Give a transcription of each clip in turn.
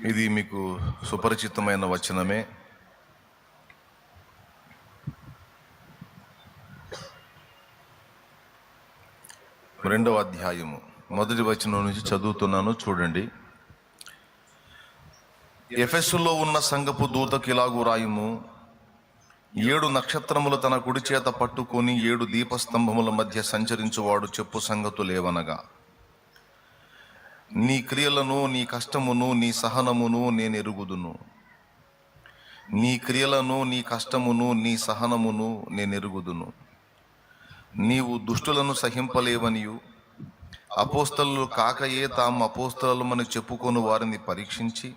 ఇది మీకు సుపరిచితమైన వచనమే. రెండవ అధ్యాయము. మొదటి వచనం నుంచి చదువుతున్నాను చూడండి. ఎఫెస్సులో ఉన్న సంగపు దూతకి ఇలాగు రాయుము ఏడు నక్షత్రములు తన కుడి చేత పట్టుకొని ఏడు దీపస్తంభముల మధ్య సంచరించువాడు చెప్పు సంగతులేవనగా నీ క్రియలను నీ కష్టమును నీ సహనమును నేను ఎరుగుదును. నీ క్రియలను నీ కష్టమును నీ సహనమును నేను ఎరుగుదును. నీవు దుష్టులను సహింపలేవనియు. అపోస్తలు కాకయే తాము అపోస్తలమని చెప్పుకొని వారిని పరీక్షించి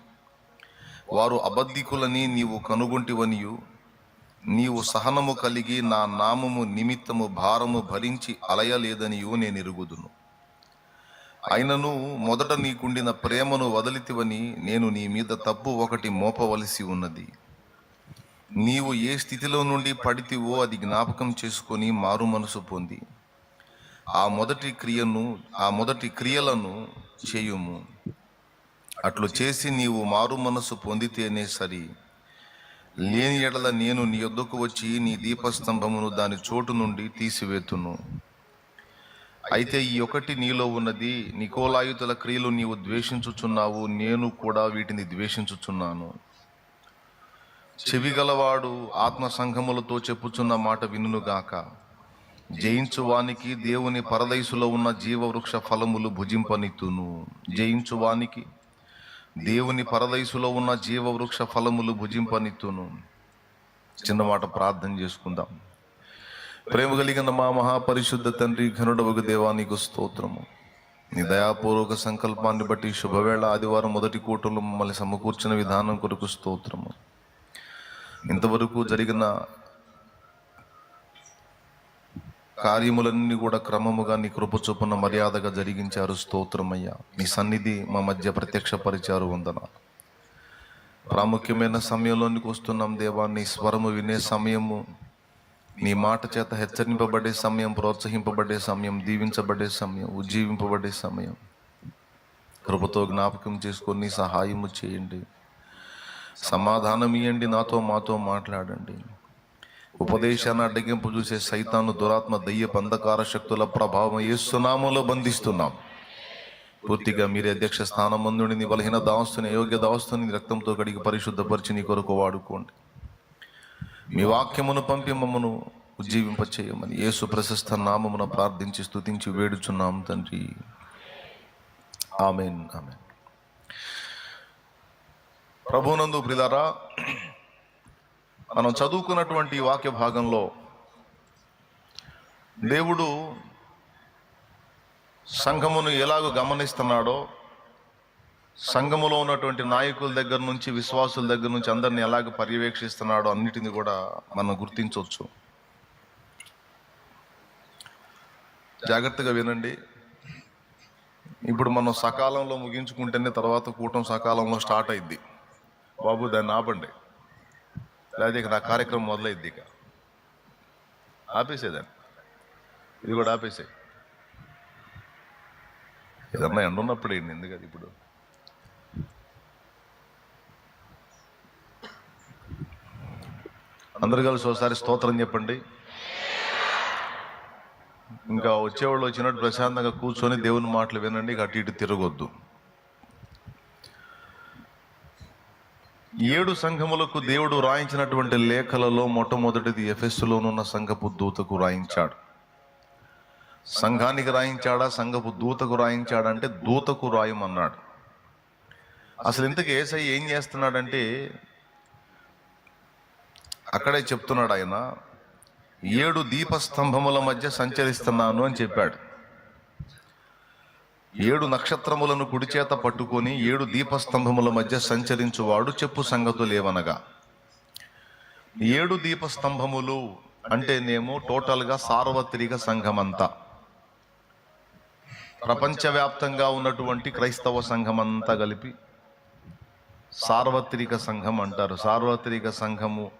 వారు అబద్ధికులని నీవు కనుగొంటివనియు. నీవు సహనము కలిగి నా నామము నిమిత్తము భారము భరించి అలయలేదనియు నేను ఎరుగుదును. అయినను మొదట నీకుండిన ప్రేమను వదలితివని నేను నీ మీద తప్పు ఒకటి మోపవలసి ఉన్నది. నీవు ఏ స్థితిలో నుండి పడితివో అది జ్ఞాపకం చేసుకొని మారు మనసు పొంది. ఆ మొదటి క్రియను ఆ మొదటి క్రియలను చేయుము. అట్లు చేసి నీవు మారు మనసు పొందితేనే సరి. లేని ఎడల నేను నీ యొద్దకు వచ్చి నీ దీపస్తంభమును దాని చోటు నుండి తీసివేతును. అయితే ఈ ఒకటి నీలో ఉన్నది. నికోలాయుతుల క్రియలు నీవు ద్వేషించుచున్నావు. నేను కూడా వీటిని ద్వేషించుచున్నాను. చెవిగలవాడు ఆత్మ సంఘములతో చెప్పుచున్న మాట వినుగాక జయించువానికి దేవుని పరదైసులో ఉన్న జీవవృక్ష ఫలములు భుజింపనిత్తును జయించువానికి దేవుని పరదైసులో ఉన్న జీవవృక్ష ఫలములు భుజింపనిత్తును చిన్న మాట ప్రార్థన చేసుకుందాం. ప్రేమ కలిగిన మా మహాపరిశుద్ధ తండ్రి ఘనుడవగు దేవానికి స్తోత్రము. నీ దయాపూర్వక సంకల్పాన్ని బట్టి శుభవేళ ఆదివారం మొదటి కూటలు మమ్మల్ని సమకూర్చిన విధానం కొరకు స్తోత్రము. ఇంతవరకు జరిగిన కార్యములన్నీ కూడా క్రమముగా నీ కృప చొప్పున మర్యాదగా జరిగించారు స్తోత్రమయ్యా. నీ సన్నిధి మా మధ్య ప్రత్యక్షపరిచారు వందన. ప్రాముఖ్యమైన సమయంలోనికి వస్తున్నాం దేవా నీ స్వరము వినే సమయము నీ మాట చేత హెచ్చరింపబడే సమయం ప్రోత్సహింపబడే సమయం దీవించబడే సమయం ఉజ్జీవింపబడే సమయం. కృపతో జ్ఞాపకం చేసుకొని సహాయము చేయండి. సమాధానం ఇవ్వండి నాతో మాతో మాట్లాడండి. ఉపదేశాన్ని అడ్డగింపు చూసే సైతాను దురాత్మ దయ్య బంధకార శక్తుల ప్రభావం ఏసునామంలో బంధిస్తున్నాం. పూర్తిగా మీరే అధ్యక్ష స్థానం ముందుండి నీ బలహీన దావస్తుని యోగ్య దావస్తుని రక్తంతో కడిగి పరిశుద్ధపరిచి నీ కొరకు వాడుకోండి. మీ వాక్యమును పంపి మమ్మను ఉజ్జీవింప చేయమని యేసు ప్రశస్త నామమున ప్రార్థించి స్తుతించి వేడుచున్నాం తండ్రి. Amen amen. ప్రభునందు ప్రిలారా మనం చదువుకున్నటువంటి వాక్య భాగంలో దేవుడు సంఘమును ఎలాగ గమనిస్తున్నాడో సంఘములో ఉన్నటువంటి నాయకుల దగ్గర నుంచి విశ్వాసుల దగ్గర నుంచి అందరిని ఎలాగ పర్యవేక్షిస్తున్నాడో అన్నిటిని కూడా మనం గుర్తించవచ్చు. జాగ్రత్తగా వినండి. ఇప్పుడు మనం సకాలంలో ముగించుకుంటేనే తర్వాత కూటం సకాలంలో స్టార్ట్ అయింది బాబు దాన్ని ఆపండి. లేదా ఇక నా కార్యక్రమం మొదలైద్ది ఇక. ఆపేసేదాన్ని ఇది కూడా ఆపేసే ఏదన్నా ఎండ ఉన్నప్పుడు ఏంటి ఎందుకది ఇప్పుడు? అందరు కలిసి ఒకసారి స్తోత్రం చెప్పండి. ఇంకా వచ్చేవాళ్ళు వచ్చినట్టు ప్రశాంతంగా కూర్చొని దేవుని మాటలు వినండి ఇక అటు ఇటు తిరగొద్దు. ఏడు సంఘములకు దేవుడు రాయించినటువంటి లేఖలలో మొట్టమొదటిది ఎఫెస్సులోనున్న సంఘపు దూతకు రాయించాడు. సంఘానికి రాయించాడా? సంఘపు దూతకు రాయించాడంటే దూతకు రాయమన్నాడు. అసలు ఇంతకు ఏసై ఏం చేస్తున్నాడంటే అక్కడే చెప్తున్నాడు ఆయన ఏడు దీపస్తంభముల మధ్య సంచరిస్తున్నాను అని చెప్పాడు. ఏడు నక్షత్రములను కుడిచేత పట్టుకొని ఏడు దీపస్తంభముల మధ్య సంచరించువాడు చెప్పు సంగతులేవనగా ఏడు దీపస్తంభములు అంటేనేమో టోటల్గా సార్వత్రిక సంఘమంతా. ప్రపంచవ్యాప్తంగా ఉన్నటువంటి క్రైస్తవ సంఘమంతా కలిపి సార్వత్రిక సంఘం అంటారు. సార్వత్రిక సంఘము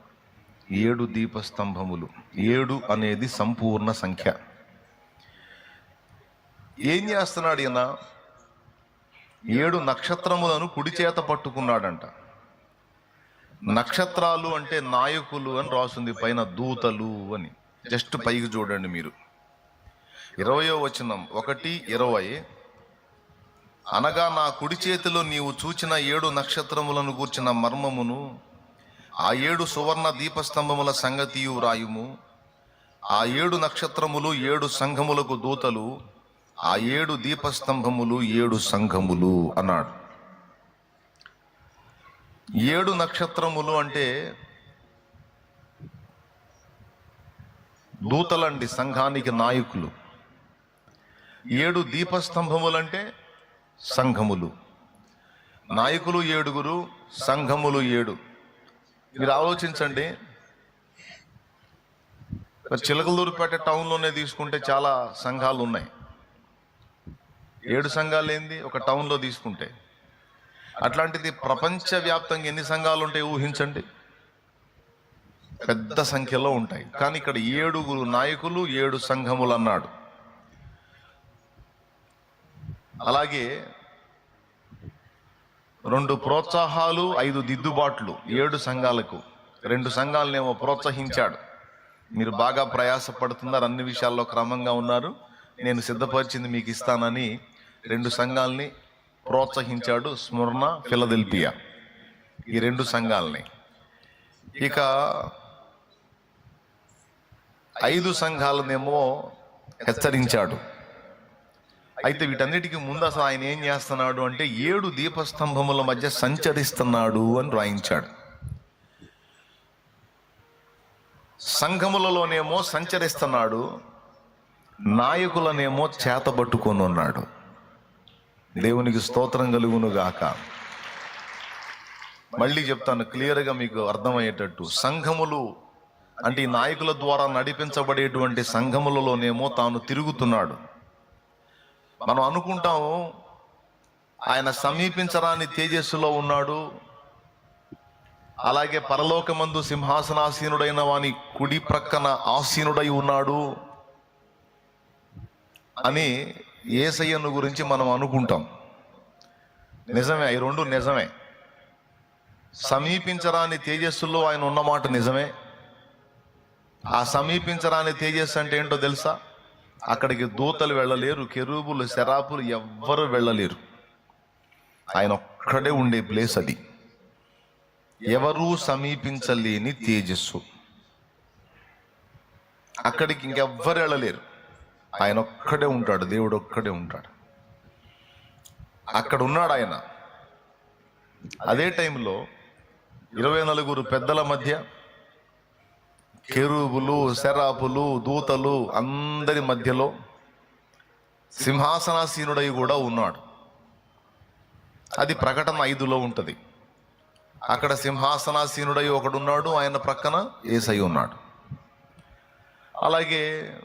ఏడు దీపస్తంభములు ఏడు అనేది సంపూర్ణ సంఖ్య. ఏం చేస్తున్నాడు ఈయన? ఏడు నక్షత్రములను కుడి చేత పట్టుకున్నాడంట. నక్షత్రాలు అంటే నాయకులు అని రాసింది పైన దూతలు అని. జస్ట్ పైకి చూడండి మీరు. ఇరవయో వచనం ఒకటి ఇరవై. అనగా నా కుడి చేతిలో నీవు చూచిన ఏడు నక్షత్రములను కూర్చిన మర్మమును ఆ ఏడు సువర్ణ దీపస్తంభముల సంగతియు రాయుము ఆ ఏడు నక్షత్రములు ఏడు సంఘములకు దూతలు ఆ ఏడు దీపస్తంభములు ఏడు సంఘములు అన్నాడు. ఏడు నక్షత్రములు అంటే దూతలండి సంఘానికి నాయకులు. ఏడు దీపస్తంభములంటే సంఘములు. నాయకులు ఏడుగురు సంఘములు ఏడు. మీరు ఆలోచించండి. చిలకలూరుపేట టౌన్లోనే తీసుకుంటే చాలా సంఘాలు ఉన్నాయి ఏడు సంఘాలు ఏంది ఒక టౌన్లో తీసుకుంటే. అట్లాంటిది ప్రపంచవ్యాప్తంగా ఎన్ని సంఘాలు ఉంటాయి ఊహించండి. పెద్ద సంఖ్యలో ఉంటాయి. కానీ ఇక్కడ ఏడుగురు నాయకులు ఏడు సంఘములు అన్నాడు అలాగే రెండు ప్రోత్సాహాలు ఐదు దిద్దుబాట్లు ఏడు సంఘాలకు. రెండు సంఘాలనేమో ప్రోత్సహించాడు. మీరు బాగా ప్రయాసపడుతున్నారు అన్ని విషయాల్లో క్రమంగా ఉన్నారు. నేను సిద్ధపరిచింది మీకు ఇస్తానని రెండు సంఘాలని ప్రోత్సహించాడు స్మరణ ఫిలదెల్పియా ఈ రెండు సంఘాలని. ఇక ఐదు సంఘాలనేమో హెచ్చరించాడు. అయితే వీటన్నిటికీ ముందు అసలు ఆయన ఏం చేస్తున్నాడు అంటే ఏడు దీపస్తంభముల మధ్య సంచరిస్తున్నాడు అని రాయించాడు. సంఘములలోనేమో సంచరిస్తున్నాడు నాయకులనేమో చేతబట్టుకొని ఉన్నాడు. దేవునికి స్తోత్రం కలుగును గాక. మళ్ళీ చెప్తాను క్లియర్గా మీకు అర్థమయ్యేటట్టు సంఘములు అంటే ఈ నాయకుల ద్వారా నడిపించబడేటువంటి సంఘములలోనేమో తాను తిరుగుతున్నాడు. మనం అనుకుంటాము ఆయన సమీపించరాని తేజస్సులో ఉన్నాడు. అలాగే పరలోకమందు సింహాసనాసీనుడైన వాని కుడి ప్రక్కన ఆసీనుడై ఉన్నాడు అని ఏసయ్యను గురించి మనం అనుకుంటాం. నిజమే ఈ రెండు నిజమే. సమీపించరాని తేజస్సులో ఆయన ఉన్నమాట నిజమే. ఆ సమీపించరాని తేజస్సు అంటే ఏంటో తెలుసా? అక్కడికి దూతలు వెళ్ళలేరు కెరూబులు శరాపులు ఎవ్వరు వెళ్ళలేరు. ఆయన ఒక్కడే ఉండే ప్లేస్ అది. ఎవరూ సమీపించలేని తేజస్సు. అక్కడికి ఇంకెవ్వరు వెళ్ళలేరు. ఆయన ఒక్కడే ఉంటాడు దేవుడు ఒక్కడే ఉంటాడు. అక్కడ ఉన్నాడు ఆయన. అదే టైంలో ఇరవై నలుగురు పెద్దల మధ్య కెరూబులు శరాపులు దూతలు అందరి మధ్యలో సింహాసనాసీనుడై కూడా ఉన్నాడు. అది ప్రకటన ఐదులో ఉంటుంది. అక్కడ సింహాసనాసీనుడై ఒకడున్నాడు ఆయన ప్రక్కన ఏసై ఉన్నాడు. అలాగే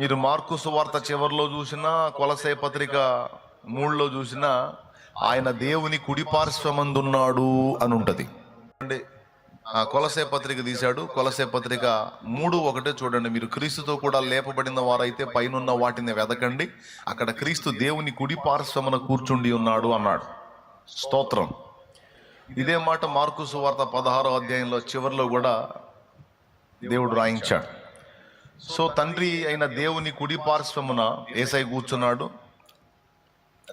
మీరు మార్కు సువార్త చివరిలో చూసినా కొలసే పత్రిక మూడులో చూసినా ఆయన దేవుని కుడిపార్శ్వమందున్నాడు అని ఉంటుంది అంటే కొలసే పత్రిక తీశాడు. కొలసే పత్రిక మూడు ఒకటే చూడండి. మీరు క్రీస్తుతో కూడా లేపబడిన వారైతే పైనున్న వాటిని వెదకండి. అక్కడ క్రీస్తు దేవుని కుడి పార్శ్వమున కూర్చుండి ఉన్నాడు అన్నాడు. స్తోత్రం. ఇదే మాట మార్కు సువార్త పదహారో అధ్యాయంలో చివరిలో కూడా దేవుడు రాయించాడు. సో తండ్రి అయిన దేవుని కుడి పార్శ్వమున ఏసై కూర్చున్నాడు.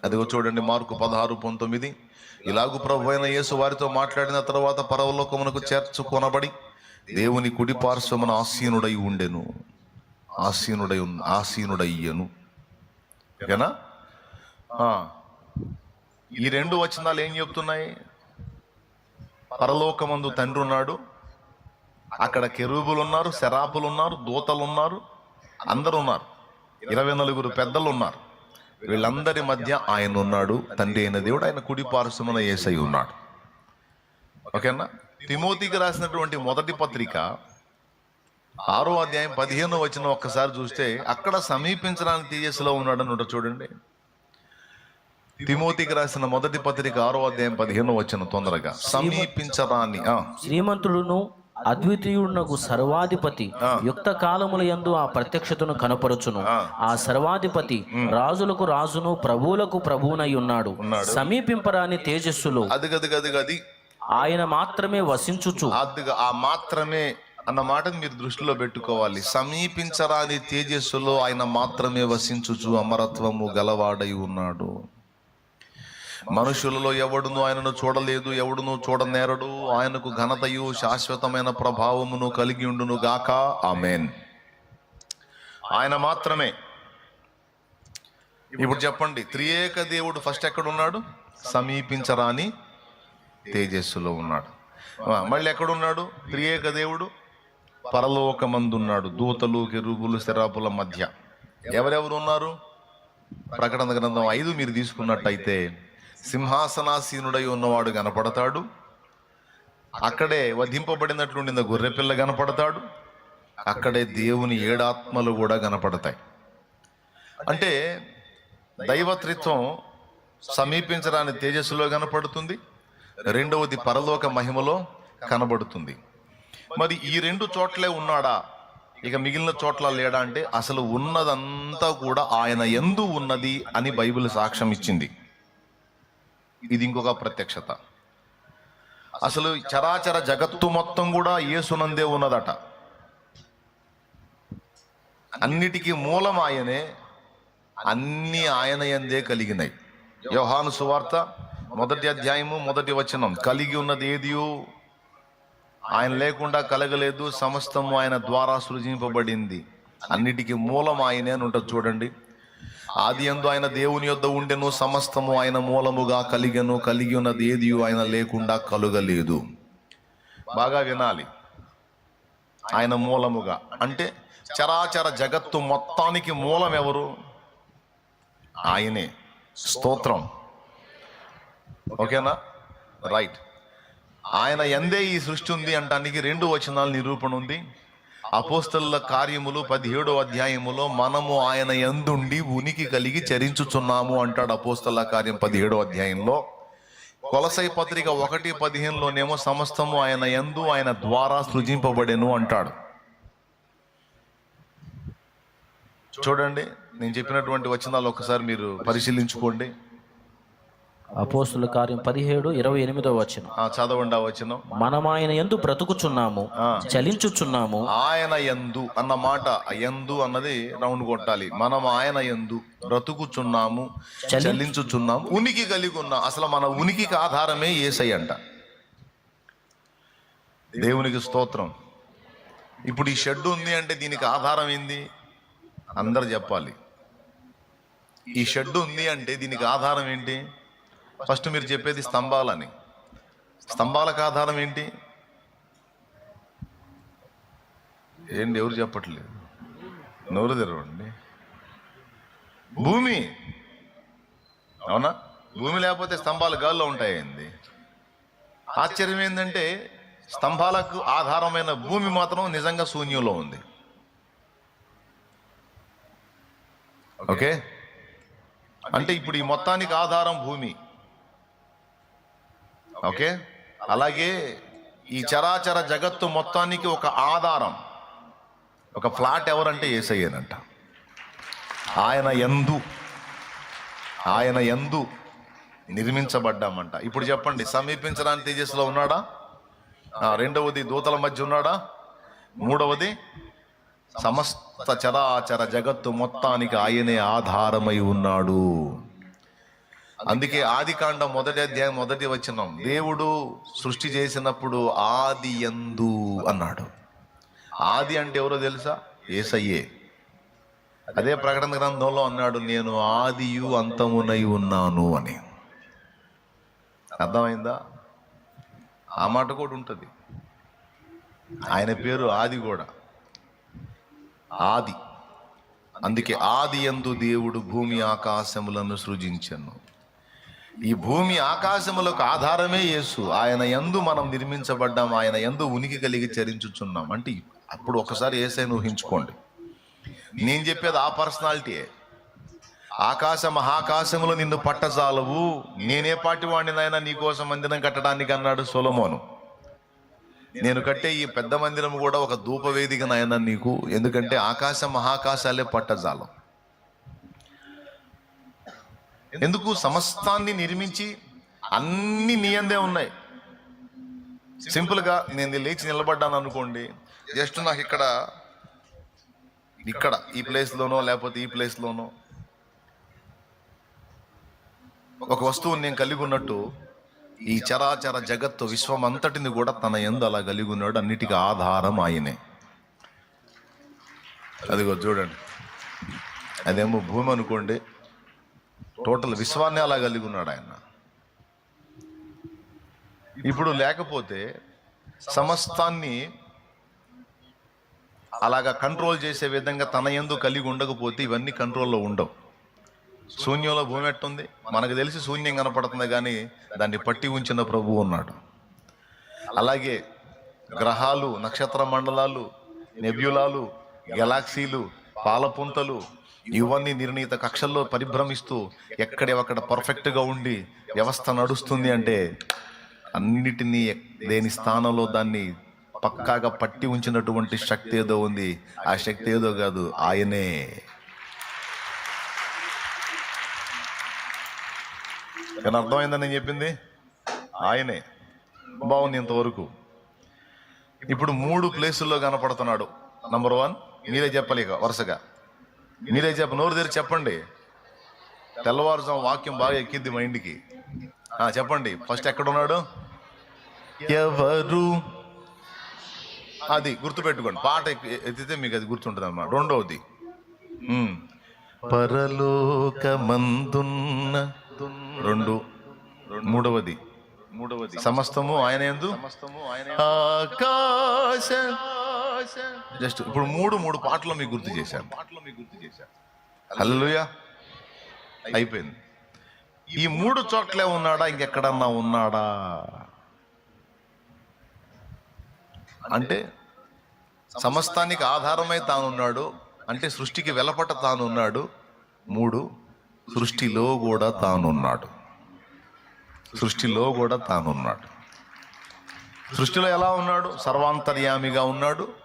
అదిగో చూడండి మార్కు పదహారు పంతొమ్మిది. ఇలాగు ప్రభు అయిన యేసు వారితో మాట్లాడిన తర్వాత పరవలోకమునకు చేర్చుకొనబడి దేవుని కుడి పార్శ్వమున ఆసీనుడై ఉండెను. ఆసీనుడై ఆసీనుడయ్యను. ఓకేనా? ఈ రెండు వచనాలు ఏం చెప్తున్నాయి? పరలోకమందు తండ్రి ఉన్నాడు. అక్కడ కెరూబులు ఉన్నారు శరాపులు ఉన్నారు దూతలు ఉన్నారు అందరు ఉన్నారు ఇరవై నలుగురు పెద్దలు ఉన్నారు వీళ్ళందరి మధ్య ఆయన ఉన్నాడు తండ్రి అయిన దేవుడు ఆయన కుడి పార్శ్వమున ఏసై ఉన్నాడు. ఓకేనా? తిమోతికి రాసినటువంటి మొదటి పత్రిక ఆరో అధ్యాయం పదిహేను వచ్చిన ఒక్కసారి చూస్తే అక్కడ సమీపించడానికి తేజస్సులో ఉన్నాడని ఉంటుంది చూడండి. తిమోతికి రాసిన మొదటి పత్రిక ఆరో అధ్యాయం పదిహేను వచ్చిన తొందరగా. సమీపించరాని శ్రీమంతుడును అద్వితీయుడునకు సర్వాధిపతి. యుక్త కాలముల యందు ఆ ప్రత్యక్షతను కనపరచును. ఆ. సర్వాధిపతి రాజులకు రాజును ప్రభువులకు ప్రభువునై ఉన్నాడు. సమీపింపరాని తేజస్సులో అది గది గది గది ఆయన మాత్రమే వసించుచు. అదిగా ఆ మాత్రమే అన్న మాటను మీరు దృష్టిలో పెట్టుకోవాలి. సమీపించరాని తేజస్సులో ఆయన మాత్రమే వసించుచు అమరత్వము గలవాడై ఉన్నాడు. మనుషులలో ఎవడును ఆయనను చూడలేదు ఎవడును చూడనేరడు. ఆయనకు ఘనతయు శాశ్వతమైన ప్రభావమును కలిగి ఉండును గాక. ఆమెన్. ఆయన మాత్రమే. ఇప్పుడు చెప్పండి త్రియేక దేవుడు ఫస్ట్ ఎక్కడ ఉన్నాడు సమీపించరాని తేజస్సులో ఉన్నాడు. మళ్ళీ ఎక్కడున్నాడు? త్రియేక దేవుడు పరలోకమందున్నాడు. దూతలు కెరుబులు శరాపుల మధ్య. ఎవరెవరు ఉన్నారు? ప్రకటన గ్రంథం ఐదు మీరు తీసుకున్నట్టయితే సింహాసనాసీనుడై ఉన్నవాడు కనపడతాడు. అక్కడే వధింపబడినట్లుండిన గొర్రెపిల్ల కనపడతాడు. అక్కడే దేవుని ఏడాత్మలు కూడా కనపడతాయి. అంటే దైవత్రిత్వం సమీపించరాని తేజస్సులో కనపడుతుంది. రెండవది పరలోక మహిమలో కనబడుతుంది. మరి ఈ రెండు చోట్లే ఉన్నాడా? ఇక మిగిలిన చోట్ల లేడా అంటే అసలు ఉన్నదంతా కూడా ఆయన ఎందు ఉన్నది అని బైబిల్ సాక్ష్యం ఇచ్చింది. ఇది ఇంకొక ప్రత్యక్షత. అసలు చరాచర జగత్తు మొత్తం కూడా యేసునందే ఉన్నదట. అన్నిటికీ మూలం ఆయనే అన్ని ఆయన ఎందే కలిగినాయి యోహాను సువార్త మొదటి అధ్యాయము మొదటి వచనం. కలిగి ఉన్నది ఏదియో? ఆయన లేకుండా కలగలేదు సమస్తము ఆయన ద్వారా సృజింపబడింది. అన్నిటికీ మూలం ఆయనే అని ఉంటుంది చూడండి. ఆది ఎందు ఆయన దేవుని యొద్ద ఉండెను సమస్తము ఆయన మూలముగా కలిగెను కలిగి ఉన్నది ఏది ఆయన లేకుండా కలుగలేదు. బాగా వినాలి. ఆయన మూలముగా. అంటే చరాచర జగత్తు మొత్తానికి మూలం ఎవరు ఆయనే. స్తోత్రం. ఓకేనా? రైట్. ఆయన ఎందే ఈ సృష్టి ఉంది అంటానికి రెండు వచనాల నిరూపణ ఉంది. అపోస్తల కార్యములు పదిహేడో అధ్యాయములో మనము ఆయన ఎందుండి ఉనికి కలిగి చరించుచున్నాము అంటాడు అపోస్తల కార్యం పదిహేడో అధ్యాయంలో. కొలసై పత్రిక ఒకటి పదిహేనులోనేమో సమస్తము ఆయన ఎందు ఆయన ద్వారా సృజింపబడెను అంటాడు. చూడండి నేను చెప్పినటువంటి వచనాలు ఒకసారి మీరు పరిశీలించుకోండి. అపోస్తుల కార్యం పదిహేడు ఇరవై ఎనిమిదో వచనం. ఆ చదవండి ఆ వచనం. మనం ఆయన ఎందు బ్రతుకుచున్నాము చలించుచున్నాము. ఆయన ఎందు అన్న మాట ఎందు అన్నది రౌండ్ కొట్టాలి. మనం ఆయన ఎందు బ్రతుకుచున్నాము చెల్లించుచున్నాము ఉనికి కలిగి ఉన్నాం అసలు మన ఉనికికి ఆధారమే ఏసై అంట. దేవునికి స్తోత్రం. ఇప్పుడు ఈ షెడ్ ఉంది అంటే దీనికి ఆధారం ఏంది? అందరు చెప్పాలి. ఈ షెడ్ ఉంది అంటే దీనికి ఆధారం ఏంటి? ఫస్ట్ మీరు చెప్పేది స్తంభాలని. స్తంభాలకు ఆధారం ఏంటి? ఏంటి ఎవరు చెప్పట్లేదు? నోరు తెరవండి. భూమి. అవునా? భూమి లేకపోతే స్తంభాలు గాల్లో ఉంటాయండి. ఆశ్చర్యం ఏంటంటే స్తంభాలకు ఆధారమైన భూమి మాత్రం నిజంగా శూన్యంలో ఉంది. ఓకే? అంటే ఇప్పుడు ఈ మొత్తానికి ఆధారం భూమి. ఓకే? అలాగే ఈ చరాచర జగత్తు మొత్తానికి ఒక ఆధారం. ఒక ఫ్లాట్ ఎవరంటే ఏసయ్యేనంట. ఆయన ఎందు ఆయన ఎందు నిర్మించబడ్డామంట. ఇప్పుడు చెప్పండి సమీపించడానికి తేజస్సులో ఉన్నాడా? రెండవది దూతల మధ్య ఉన్నాడా? మూడవది సమస్త చరాచర జగత్తు మొత్తానికి ఆయనే ఆధారమై ఉన్నాడు. అందుకే ఆది కాండం మొదటి అధ్యాయం మొదటి వచనం దేవుడు సృష్టి చేసినప్పుడు ఆది ఎందు అన్నాడు. ఆది అంటే ఎవరో తెలుసా? ఏసయ్యే. అదే ప్రకటన గ్రంథంలో అన్నాడు నేను ఆదియు అంతమునై ఉన్నాను అని. అర్థమైందా? ఆ మాట కూడా ఉంటుంది. ఆయన పేరు ఆది కూడా. ఆది. అందుకే ఆది ఎందు దేవుడు భూమి ఆకాశములను సృజించను. ఈ భూమి ఆకాశములకు ఆధారమే యేసు. ఆయన ఎందు మనం నిర్మించబడ్డాం ఆయన ఎందు ఉనికి కలిగి చరించుచున్నాం. అంటే అప్పుడు ఒకసారి ఏసైని ఊహించుకోండి. నేను చెప్పేది ఆ పర్సనాలిటీయే ఆకాశ మహాకాశములు నిన్ను పట్టజాలవు. నేనే పాటి వాడినైనా నీకోసం మందిరం కట్టడానికి అన్నాడు సొలమోను. నేను కట్టే ఈ పెద్ద మందిరం కూడా ఒక ధూపవేదిక నాయన నీకు. ఎందుకంటే ఆకాశ మహాకాశాలే పట్టజాలం. ఎందుకు సమస్తాన్ని నిర్మించి అన్ని నీయందే ఉన్నాయి? సింపుల్గా నేను లేచి నిలబడ్డాను అనుకోండి జస్ట్ నాకు ఇక్కడ ఇక్కడ ఈ ప్లేస్లోనో లేకపోతే ఈ ప్లేస్లోనో ఒక వస్తువుని నేను కలిగి ఉన్నట్టు ఈ చరాచర జగత్తు విశ్వం అంతటిని కూడా తన ఎందు అలా కలిగి ఉన్నాడు అన్నిటికీ ఆధారం ఆయనే. అదిగో చూడండి. అదేమో భూమి అనుకోండి టోటల్ విశ్వాన్ని అలా కలిగి ఉన్నాడు ఆయన. ఇప్పుడు లేకపోతే సమస్తాన్ని అలాగా కంట్రోల్ చేసే విధంగా తన ఎందు కలిగి ఉండకపోతే ఇవన్నీ కంట్రోల్లో ఉండవు. శూన్యంలో భూమి ఎట్టుంది? మనకు తెలిసి శూన్యం కనపడుతుంది కానీ దాన్ని పట్టి ఉంచిన ప్రభు ఉన్నాడు. అలాగే గ్రహాలు నక్షత్ర మండలాలు నెబ్యులాలు గెలాక్సీలు పాలపుంతలు ఇవన్నీ నిర్ణీత కక్షల్లో పరిభ్రమిస్తూ ఎక్కడెక్కడ పర్ఫెక్ట్గా ఉండి వ్యవస్థ నడుస్తుంది అంటే అన్నిటినీ దేని స్థానంలో దాన్ని పక్కాగా పట్టి ఉంచినటువంటి శక్తి ఏదో ఉంది. ఆ శక్తి ఏదో కాదు ఆయనే. కానీ అర్థమైందని నేను చెప్పింది? ఆయనే. బాగుంది ఇంతవరకు. ఇప్పుడు మూడు ప్లేసుల్లో కనపడుతున్నాడు. నంబర్ వన్ మీరే చెప్పలేక వరుసగా. మీరే చెప్ప నోరు తెరిచి చెప్పండి. తెల్లవారుజాము వాక్యం బాగా ఎక్కిద్ది మైండ్కి ఆ, చెప్పండి. ఫస్ట్ ఎక్కడ ఉన్నాడు ఎవరు? అది గుర్తుపెట్టుకోండి. పాట ఎత్తితే మీకు అది గుర్తుంటుంది అన్నమాట రెండవది. పరలోకమందున్న రెండు. మూడవది. మూడవది. సమస్తము ఆయన ఎందు. ఆకాశ జస్ట్ ఇప్పుడు మూడు మూడు పాటలు మీకు గుర్తు చేశాను. పాటలు మీకు గుర్తు చేశాను. హల్లెలూయా. అయిపోయింది. ఈ మూడు చోట్లే ఉన్నాడా? ఇంకెక్కడన్నా ఉన్నాడా? అంటే సమస్తానికి ఆధారమై తానున్నాడు. అంటే సృష్టికి వెలపట తానున్నాడు. మూడు సృష్టిలో కూడా తానున్నాడు. సృష్టిలో కూడా తానున్నాడు. సృష్టిలో ఎలా ఉన్నాడు? సర్వాంతర్యామిగా ఉన్నాడు.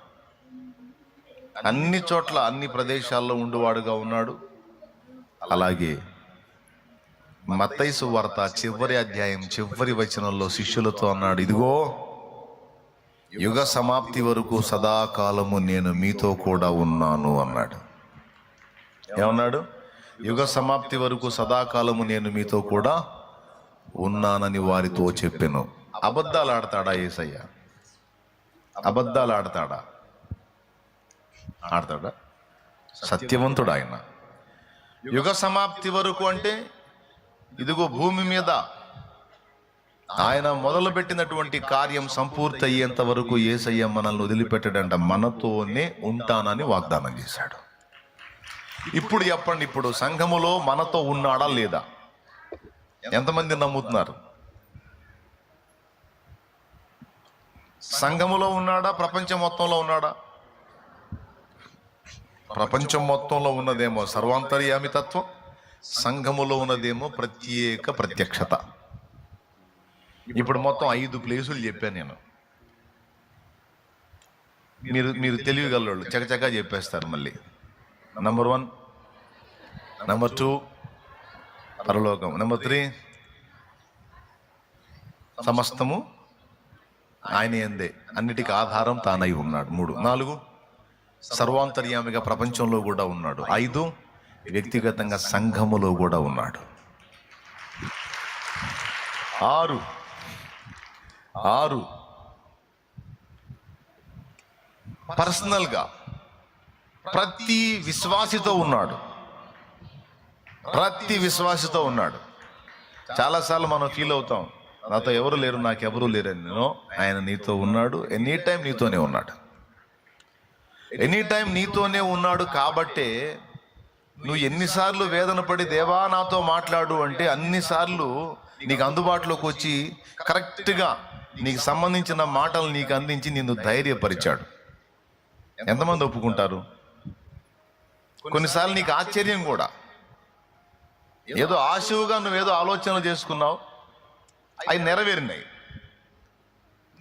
అన్ని చోట్ల అన్ని ప్రదేశాల్లో ఉండువాడుగా ఉన్నాడు. అలాగే మత్తైసు వార్త చివరి అధ్యాయం చివరి వచనంలో శిష్యులతో అన్నాడు ఇదిగో యుగ సమాప్తి వరకు సదాకాలము నేను మీతో కూడా ఉన్నాను అన్నాడు. ఏమన్నాడు? యుగ సమాప్తి వరకు సదాకాలము నేను మీతో కూడా ఉన్నానని వారితో చెప్పాను. అబద్ధాలు ఆడతాడా ఏసయ్య అబద్ధాలు ఆడతాడా? ఆడతాడా? సత్యవంతుడు ఆయన. యుగ సమాప్తి వరకు అంటే ఇదిగో భూమి మీద ఆయన మొదలుపెట్టినటువంటి కార్యం సంపూర్తి అయ్యేంత వరకు ఏసయ్య మనల్ని వదిలిపెట్టడంట. మనతోనే ఉంటానని వాగ్దానం చేశాడు. ఇప్పుడు చెప్పండి ఇప్పుడు సంఘములో మనతో ఉన్నాడా లేదా? ఎంతమంది నమ్ముతున్నారు? సంఘములో ఉన్నాడా? ప్రపంచం మొత్తంలో ఉన్నాడా? ప్రపంచం మొత్తంలో ఉన్నదేమో సర్వాంతర్యామి తత్వం సంఘములో ఉన్నదేమో ప్రత్యేక ప్రత్యక్షత. ఇప్పుడు మొత్తం ఐదు ప్లేసులు చెప్పాను నేను. మీరు మీరు తెలివిగలవాళ్ళు చకచకా చెప్పేస్తారు మళ్ళీ. నంబర్ వన్ నంబర్ టూ పరలోకం. నెంబర్ త్రీ సమస్తము ఆయన ఎందే అన్నిటికీ ఆధారం తానై ఉన్నాడు. మూడు. నాలుగు. సర్వాంతర్యామిగా ప్రపంచంలో కూడా ఉన్నాడు. ఐదు వ్యక్తిగతంగా సంఘములో కూడా ఉన్నాడు. ఆరు. ఆరు. పర్సనల్గా ప్రతి విశ్వాసితో ఉన్నాడు. ప్రతి విశ్వాసితో ఉన్నాడు. చాలాసార్లు మనం ఫీల్ అవుతాం నాతో ఎవరు లేరు నాకు ఎవరు లేరని. నేను ఆయన నీతో ఉన్నాడు ఎనీ టైం నీతోనే ఉన్నాడు. ఎనీ టైం నీతోనే ఉన్నాడు కాబట్టే నువ్వు ఎన్నిసార్లు వేదన పడి దేవా నాతో మాట్లాడు అంటే అన్నిసార్లు నీకు అందుబాటులోకి వచ్చి కరెక్ట్గా నీకు సంబంధించిన మాటలు నీకు అందించి నిన్ను ధైర్యపరిచాడు. ఎంతమంది ఒప్పుకుంటారు? కొన్నిసార్లు నీకు ఆశ్చర్యం కూడా. ఏదో ఆశువుగా నువ్వేదో ఆలోచనలు చేసుకున్నావు అవి నెరవేరినాయి.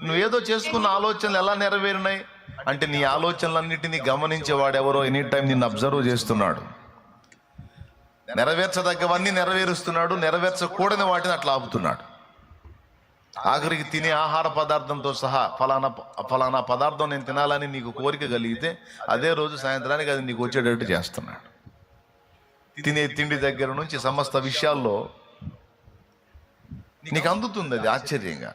నువ్వేదో చేసుకున్న ఆలోచనలు ఎలా నెరవేరినాయి? అంటే నీ ఆలోచనలన్నిటినీ గమనించేవాడెవరో ఎనీ టైం నిన్ను అబ్జర్వ్ చేస్తున్నాడు. నెరవేర్చదగ్గవన్నీ నెరవేరుస్తున్నాడు నెరవేర్చకూడని వాటిని అట్లా ఆపుతున్నాడు. ఆఖరికి తినే ఆహార పదార్థంతో సహా ఫలానా ఫలానా పదార్థం నేను తినాలని నీకు కోరిక కలిగితే అదే రోజు సాయంత్రానికి అది నీకు వచ్చేటట్టు చేస్తున్నాడు. తినే తిండి దగ్గర నుంచి సమస్త విషయాల్లో నీకు అందుతుంది అది ఆశ్చర్యంగా.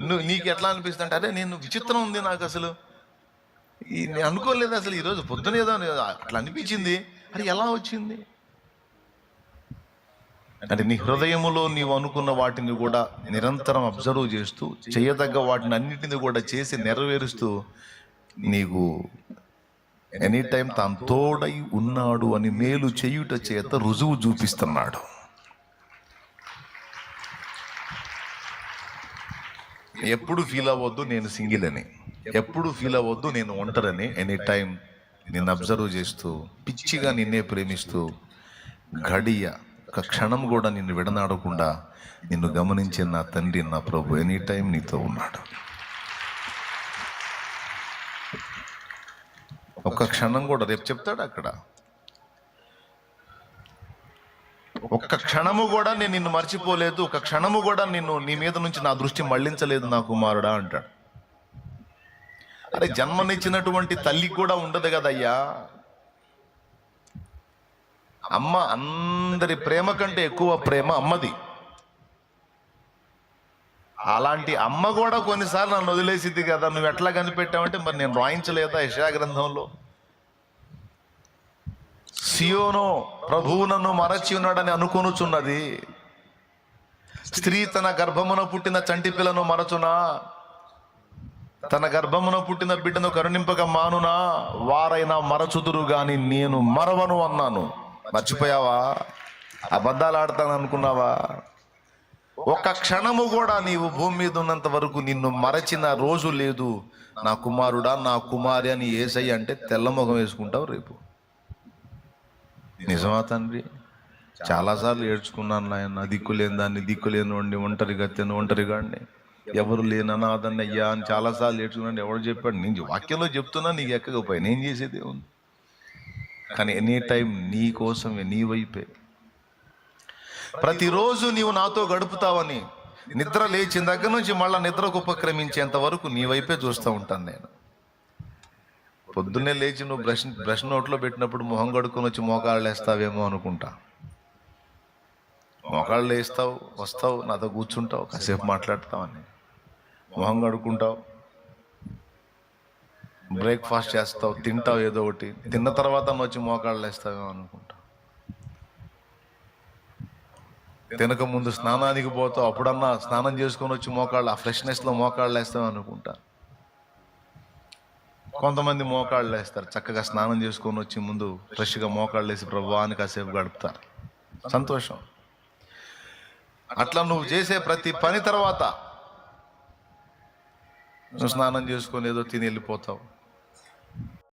నువ్వు నీకు ఎట్లా అనిపిస్తుంది అంటే అరే నేను విచిత్రం ఉంది నాకు అసలు. నేను అనుకోలేదు అసలు ఈరోజు పొద్దున ఏదో అట్లా అనిపించింది. అది ఎలా వచ్చింది? అంటే నీ హృదయములో నీవు అనుకున్న వాటిని కూడా నిరంతరం అబ్జర్వ్ చేస్తూ చేయదగ్గ వాటిని అన్నిటిని కూడా చేసి నెరవేరుస్తూ నీకు ఎనీ టైం తాను తోడై ఉన్నాడు అని మేలు చేయుట చేత రుజువు చూపిస్తున్నాడు. ఎప్పుడు ఫీల్ అవ్వద్దు నేను సింగిల్ అని ఎప్పుడు ఫీల్ అవ్వద్దు నేను ఒంటరని. ఎనీ టైం నిన్ను అబ్జర్వ్ చేస్తూ పిచ్చిగా నిన్నే ప్రేమిస్తూ గడియ ఒక క్షణం కూడా నిన్ను విడనాడకుండా నిన్ను గమనించే నా తండ్రి నా ప్రభు ఎనీ టైం నీతో ఉన్నాడు. ఒక్క క్షణం కూడా రేపు చెప్తాడు అక్కడ? ఒక్క క్షణము కూడా నేను నిన్ను మర్చిపోలేదు ఒక క్షణము కూడా నిన్ను నీ మీద నుంచి నా దృష్టి మళ్ళించలేదు నా కుమారుడా అంటాడు. అంటే జన్మనిచ్చినటువంటి తల్లికి కూడా ఉండదు కదయ్యా. అమ్మ అందరి ప్రేమ కంటే ఎక్కువ ప్రేమ అమ్మది. అలాంటి అమ్మ కూడా కొన్నిసార్లు నన్ను వదిలేసిద్ది కదా నువ్వు ఎట్లా కనిపెట్టావంటే మరి నేను రాయించలేదా యశా గ్రంథంలో? సియోనో ప్రభువునను మరచి ఉన్నాడని అనుకొనుచున్నది. స్త్రీ తన గర్భమున పుట్టిన చంటి పిల్లను మరచునా? తన గర్భమున పుట్టిన బిడ్డను కరుణింపక మానునా వారైనా మరచుదురు గాని నేను మరవను అన్నాను. మర్చిపోయావా? అబద్ధాలు ఆడతాను అనుకున్నావా? ఒక్క క్షణము కూడా నీవు భూమి మీద ఉన్నంత వరకు నిన్ను మరచిన రోజు లేదు. నా కుమారుడా నా కుమారి అని ఏసయ్య అంటే తెల్లముఖం వేసుకుంటావు రేపు. నిజమా తండ్రి? చాలాసార్లు ఏడ్చుకున్నాను నాయన దిక్కు లేని దాన్ని దిక్కు లేని ఒంటరిగా తిని గత్తెను ఒంటరిగా ఎవరు లేననాదన్న అయ్యా అని చాలాసార్లు ఏడ్చుకున్నాను ఎవరు చెప్పాడు? నేను వాక్యంలో చెప్తున్నా నీకు ఎక్కకపోయి నేను చేసేది ఉంది కానీ ఎనీ టైం నీ కోసమే నీ వైపే. ప్రతిరోజు నీవు నాతో గడుపుతావని నిద్ర లేచిన దగ్గర నుంచి మళ్ళీ నిద్రకు ఉపక్రమించేంత వరకు నీ వైపే చూస్తూ ఉంటాను నేను. పొద్దున్నే లేచి నువ్వు బ్రష్ బ్రష్ నోట్లో పెట్టినప్పుడు మొహం కడుక్కొని వచ్చి మోకాళ్ళు వేస్తావేమో అనుకుంటా. మోకాళ్ళు వేస్తావు వస్తావు నాతో కూర్చుంటావు కాసేపు మాట్లాడతావని. మొహం కడుక్కుంటావు బ్రేక్ఫాస్ట్ చేస్తావు తింటావు ఏదో ఒకటి. తిన్న తర్వాత వచ్చి మోకాళ్ళు వేస్తావేమో అనుకుంటావు తినక ముందు స్నానానికి పోతావు అప్పుడన్నా స్నానం చేసుకొని వచ్చి మోకాళ్ళు ఆ ఫ్రెష్నెస్లో మోకాళ్ళు వేస్తావు అనుకుంటా. కొంతమంది మోకాళ్ళు వేస్తారు చక్కగా స్నానం చేసుకొని వచ్చి ముందు ఫ్రెష్గా మోకాళ్ళు వేసి ప్రభావాన్ని కాసేపు గడుపుతారు. సంతోషం. అట్లా నువ్వు చేసే ప్రతి పని తర్వాత నువ్వు స్నానం చేసుకొని ఏదో తిని వెళ్ళిపోతావు.